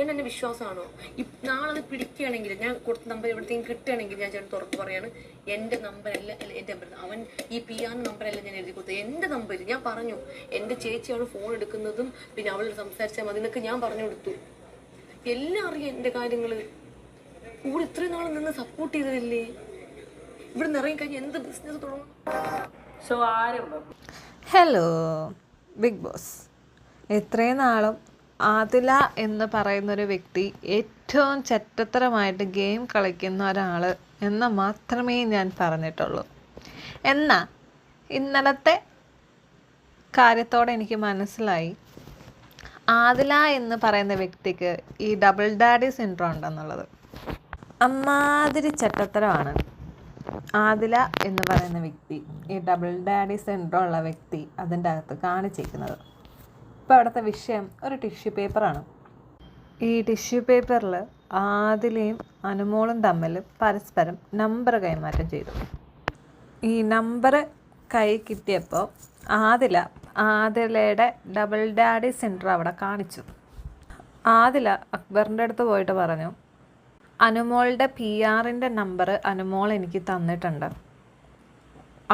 ചേട്ടൻ എന്റെ വിശ്വാസമാണോ? നാളെ അത് പിടിക്കുകയാണെങ്കിൽ ഞാൻ കൊടുത്ത നമ്പർ എവിടത്തേക്കും കിട്ടുകയാണെങ്കിൽ ഞാൻ ചേട്ടൻ തുറത്ത് പറയാണ് എന്റെ നമ്പർ അല്ല അല്ല എന്റെ നമ്പർ അവൻ ഈ പി ആർ നമ്പർ അല്ല ഞാൻ എഴുതി കൊടുത്തത്. എന്റെ നമ്പർ ഞാൻ പറഞ്ഞു എന്റെ ചേച്ചിയാണ് ഫോൺ എടുക്കുന്നതും പിന്നെ അവൾ സംസാരിച്ചാൽ മതി എന്നൊക്കെ ഞാൻ പറഞ്ഞു കൊടുത്തു. എല്ലാം അറിയാം എന്റെ കാര്യങ്ങൾ കൂടെ ഇത്രയും നാൾ നിന്ന് സപ്പോർട്ട് ചെയ്തതല്ലേ? ഇവിടെ നിന്ന് കഴിഞ്ഞാൽ എന്ത് ബിസിനസ് തുടങ്ങും? സോ ഹലോ ബിഗ് ബോസ് ഇത്രയും നാളും ആദില എന്ന് പറയുന്നൊരു വ്യക്തി ഏറ്റവും ചറ്റത്തരമായിട്ട് ഗെയിം കളിക്കുന്ന ഒരാൾ എന്ന് മാത്രമേ ഞാൻ പറഞ്ഞിട്ടുള്ളൂ. എന്നാൽ ഇന്നലത്തെ കാര്യത്തോടെ എനിക്ക് മനസ്സിലായി. ആദില എന്ന് പറയുന്ന വ്യക്തിക്ക് ഈ ഡബിൾ ഡാഡി സിൻഡ്രോം ഉണ്ടെന്നുള്ളത് അമ്മാതിരി ചട്ടത്തരമാണ് ആദില എന്ന് പറയുന്ന വ്യക്തി ഈ ഡബിൾ ഡാഡി സിൻഡ്രോം ഉള്ള വ്യക്തി അതിന്റെ അകത്ത് കാണിച്ചിരിക്കുന്നത്. ഇപ്പോൾ അവിടുത്തെ വിഷയം ഒരു ടിഷ്യൂ പേപ്പറാണ് ഈ ടിഷ്യൂ പേപ്പറിൽ ആദിലയും അനുമോളും തമ്മിൽ പരസ്പരം നമ്പർ കൈമാറ്റം ചെയ്തു. ഈ നമ്പർ കൈ കിട്ടിയപ്പോൾ ആദില ആദിലയുടെ ഡബിൾ ഡാഡി സെന്റർ അവിടെ കാണിച്ചു. ആദില അക്ബറിന്റെ അടുത്ത് പോയിട്ട് പറഞ്ഞു അനുമോളുടെ പി ആറിന്റെ നമ്പർ അനുമോൾ എനിക്ക് തന്നിട്ടുണ്ട്.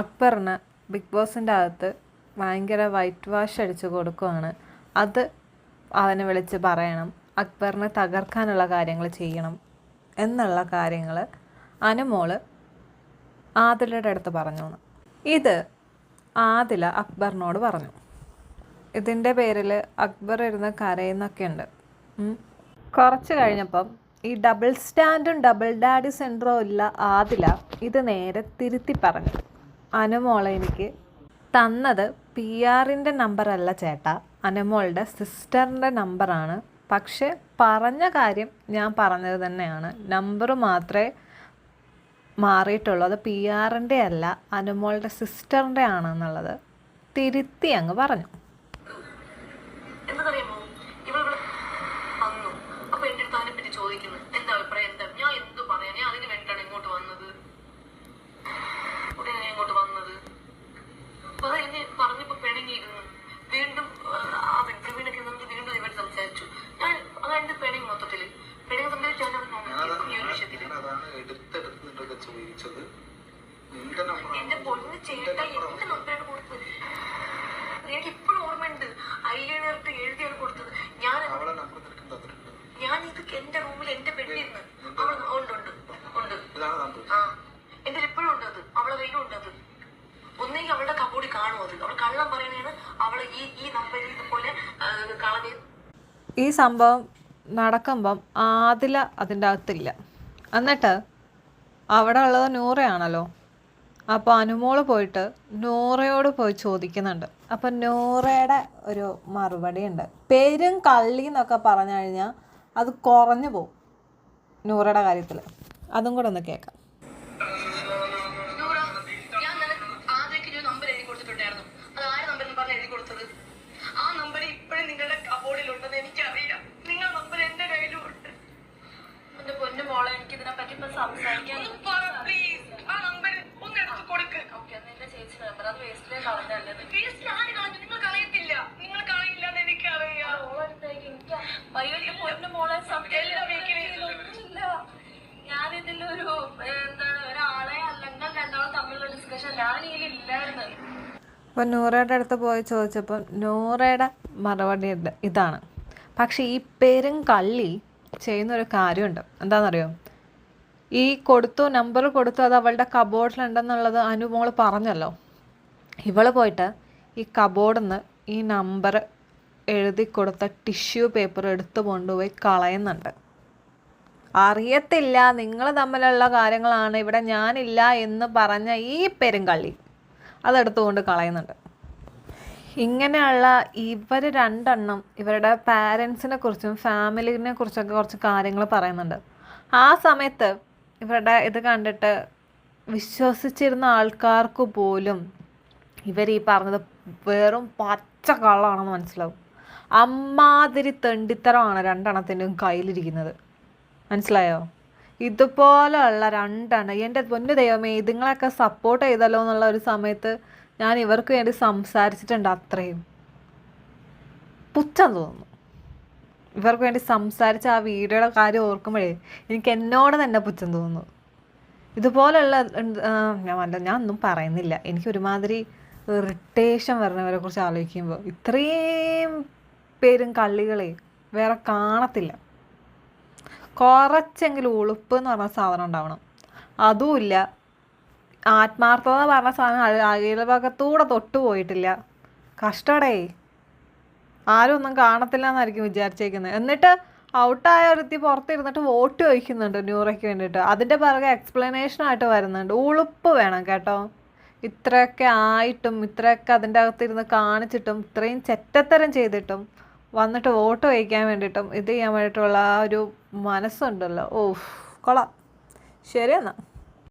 അക്ബറിന് ബിഗ് ബോസിന്റെ അകത്ത് ഭയങ്കര വൈറ്റ് വാഷ് അടിച്ച് കൊടുക്കുവാണ്. അത് അവനെ വിളിച്ച് പറയണം. അക്ബറിനെ തകർക്കാനുള്ള കാര്യങ്ങൾ ചെയ്യണം എന്നുള്ള കാര്യങ്ങൾ അനുമോൾ ആദിലയുടെ അടുത്ത് പറഞ്ഞു ഇത് ആദില അക്ബറിനോട് പറഞ്ഞു. ഇതിന്റെ പേരിൽ അക്ബർ ഇരുന്ന് കരയുന്നൊക്കെ ഉണ്ട് കുറച്ച് കഴിഞ്ഞപ്പം ഈ ഡബിൾ സ്റ്റാൻഡും ഡബിൾ ഡാഡി സെന്ററും ഇല്ല ആദില ഇത് നേരെ തിരുത്തി പറഞ്ഞു. അനുമോളെ എനിക്ക് തന്നത് പി ആറിന്റെ നമ്പറല്ല ചേട്ടാ. അനമോളുടെ സിസ്റ്ററിന്റെ നമ്പറാണ് പക്ഷെ പറഞ്ഞ കാര്യം ഞാൻ പറഞ്ഞത് തന്നെയാണ്. നമ്പർ മാത്രമേ മാറിയിട്ടുള്ളൂ. അത് പി ആറിന്റെ അല്ല അനുമോളുടെ സിസ്റ്ററിന്റെ ആണെന്നുള്ളത്. തിരുത്തി അങ്ങ് പറഞ്ഞു എന്നറിയാമോ ഇവളിവിടെ വന്നു അപ്പൊ എന്റെ അടുത്ത് അതിനെ പറ്റി ചോദിക്കുന്നു എന്താ അഭിപ്രായം എന്താ ഞാൻ എന്ത് പറയാ ഞാൻ അതിന് വേണ്ടിയിട്ടാണ് ഇങ്ങോട്ട് വന്നത് ഉടനെ ഞാൻ ഇങ്ങോട്ട് വന്നത് അപ്പൊ അത് എന്നെ പറഞ്ഞപ്പോ പിണങ്ങിയിരുന്നു വീണ്ടും ആ, ആ പ്രവീണൊക്കെ നമുക്ക് വീണ്ടും ഇവർ സംസാരിച്ചു ഞാൻ അതായത് പിണങ്ങി മൊത്തത്തിൽ പിണങ്ങി സംസാരിച്ചു ഞാൻ അവിടെ നോക്കി ഈ ഒരു വിഷയത്തിൽ അതാണ് എടുത്തെടുത്ത് നിന്നൊക്കെ ചോദിച്ചത് നിന്റെ നമ്പർ എന്റെ പൊണ്ണ് ചേട്ട എന്റെ നമ്പറാണ് കൊടുത്തത്? എനിക്ക് ഇപ്പോഴും ഓർമ്മയുണ്ട്. ഐലൈനറിട്ട് എഴുതിയാണ് കൊടുത്തത്. ഞാൻ ഞാൻ ഇത് എന്റെ റൂമിൽ എന്റെ ബെഡിരുന്ന് അവൾ ഉണ്ട്. ഉണ്ട് ഉണ്ട് ആ. എന്റെ ഇപ്പോഴും ഉണ്ട് അത്. അവളെ കയ്യിലും ഉണ്ട് അത്. ഒന്നെങ്കിൽ അവളുടെ കബോർഡിൽ കാണും അത്. അവൾ കള്ളം പറയണേന്ന് അവളെ ഈ ഈ നമ്പറിൽ ഇതുപോലെ കളഞ്ഞ്. ഈ സംഭവം നടക്കുമ്പം ആദില അതിന്റെ അകത്തില്ല. എന്നിട്ട് അവിടെ ഉള്ളത് നൂറയാണല്ലോ? അപ്പോൾ അനുമോൾ പോയിട്ട് നോറയോട് പോയി ചോദിക്കുന്നുണ്ട്. അപ്പം നോറയുടെ ഒരു മറുപടി ഉണ്ട് പേരും കള്ളി എന്നൊക്കെ പറഞ്ഞു കഴിഞ്ഞാൽ അത് കുറഞ്ഞു പോകും നൂറയുടെ കാര്യത്തിൽ അതും കൂടെ ഒന്ന് കേൾക്കാം അപ്പോൾ നൂറയുടെ അടുത്ത് പോയി ചോദിച്ചപ്പോൾ നൂറയുടെ മറുപടി ഇതാണ്. പക്ഷേ ഈ പേരും കള്ളി ചെയ്യുന്നൊരു കാര്യമുണ്ട്. എന്താണെന്നറിയോ? ഈ കൊടുത്തു നമ്പർ കൊടുത്തു അത് അവളുടെ കബോർഡിലുണ്ടെന്നുള്ളത് അനുമോൾ പറഞ്ഞല്ലോ. ഇവൾ പോയിട്ട് ഈ കബോർഡിൽ നിന്ന് ഈ നമ്പർ എഴുതി കൊടുത്ത ടിഷ്യൂ പേപ്പർ എടുത്തു കൊണ്ടുപോയി കളയുന്നുണ്ട്. അറിയത്തില്ല നിങ്ങൾ തമ്മിലുള്ള കാര്യങ്ങളാണ് ഇവിടെ ഞാനില്ല എന്ന് പറഞ്ഞ ഈ പെരുങ്കള്ളി അതെടുത്തുകൊണ്ട് കളയുന്നുണ്ട്. ഇങ്ങനെയുള്ള ഇവർ രണ്ടെണ്ണം ഇവരുടെ പാരൻസിനെ കുറിച്ചും ഫാമിലിനെ കുറിച്ചൊക്കെ കുറച്ച് കാര്യങ്ങൾ പറയുന്നുണ്ട്. ആ സമയത്ത് ഇവരുടെ ഇത് കണ്ടിട്ട് വിശ്വസിച്ചിരുന്ന ആൾക്കാർക്ക് പോലും ഇവർ ഈ പറഞ്ഞത് വെറും പച്ച കള്ളാണെന്ന് മനസ്സിലാവും. അമ്മാതിരി തെണ്ടിത്തരമാണ് രണ്ടെണ്ണത്തിന്റെയും കയ്യിലിരിക്കുന്നത്. മനസ്സിലായോ? ഇതുപോലെയുള്ള രണ്ടെണ്ണം എന്റെ പൊന്നു ദൈവമേ ഇതുങ്ങളൊക്കെ സപ്പോർട്ട് ചെയ്തല്ലോ എന്നുള്ള ഒരു സമയത്ത് ഞാൻ ഇവർക്ക് വേണ്ടി സംസാരിച്ചിട്ടുണ്ട് അത്രയും. പുച്ഛം തോന്നുന്നു. ഇവർക്ക് വേണ്ടി സംസാരിച്ച ആ വീഡിയോയുടെ കാര്യം ഓർക്കുമ്പോഴേ എനിക്ക് എന്നോട് തന്നെ പുച്ഛം തോന്നുന്നു. ഇതുപോലെയുള്ള ഞാൻ ഞാൻ ഒന്നും പറയുന്നില്ല. എനിക്ക് ഒരുമാതിരി ഇറിറ്റേഷൻ വരണവരെ കുറിച്ച് ആലോചിക്കുമ്പോൾ ഇത്രയും പേരും കള്ളികളെ വേറെ കാണത്തില്ല. കുറച്ചെങ്കിലും ഉളുപ്പ് എന്ന് പറഞ്ഞ സാധനം ഉണ്ടാവണം. അതുമില്ല. ആത്മാർത്ഥത എന്ന് പറഞ്ഞ സാധനം അയ- അയൽഭാഗത്തൂടെ തൊട്ട് പോയിട്ടില്ല. കഷ്ടടേ. ആരും ഒന്നും കാണത്തില്ല എന്നായിരിക്കും വിചാരിച്ചേക്കുന്നത്. എന്നിട്ട് ഔട്ടായ ഒരുത്തി പുറത്തിരുന്നിട്ട് വോട്ട് ചോദിക്കുന്നുണ്ട് ന്യൂറയ്ക്ക് വേണ്ടിയിട്ട്. അതിന്റെ പിറകെ എക്സ്പ്ലനേഷനായിട്ട് വരുന്നുണ്ട്. ഉളുപ്പ് വേണം കേട്ടോ. ഇത്രയൊക്കെ ആയിട്ടും ഇത്രയൊക്കെ അതിന്റെ അകത്തിരുന്ന് കാണിച്ചിട്ടും ഇത്രയും ചെറ്റത്തരം ചെയ്തിട്ടും വന്നിട്ട് വോട്ട് ചോദിക്കാൻ വേണ്ടിയിട്ടും ഇത് ചെയ്യാൻ വേണ്ടിയിട്ടുള്ള ഒരു മനസ്സുണ്ടല്ലോ. ഓ കൊള്ളാം. ശരി എന്നാൽ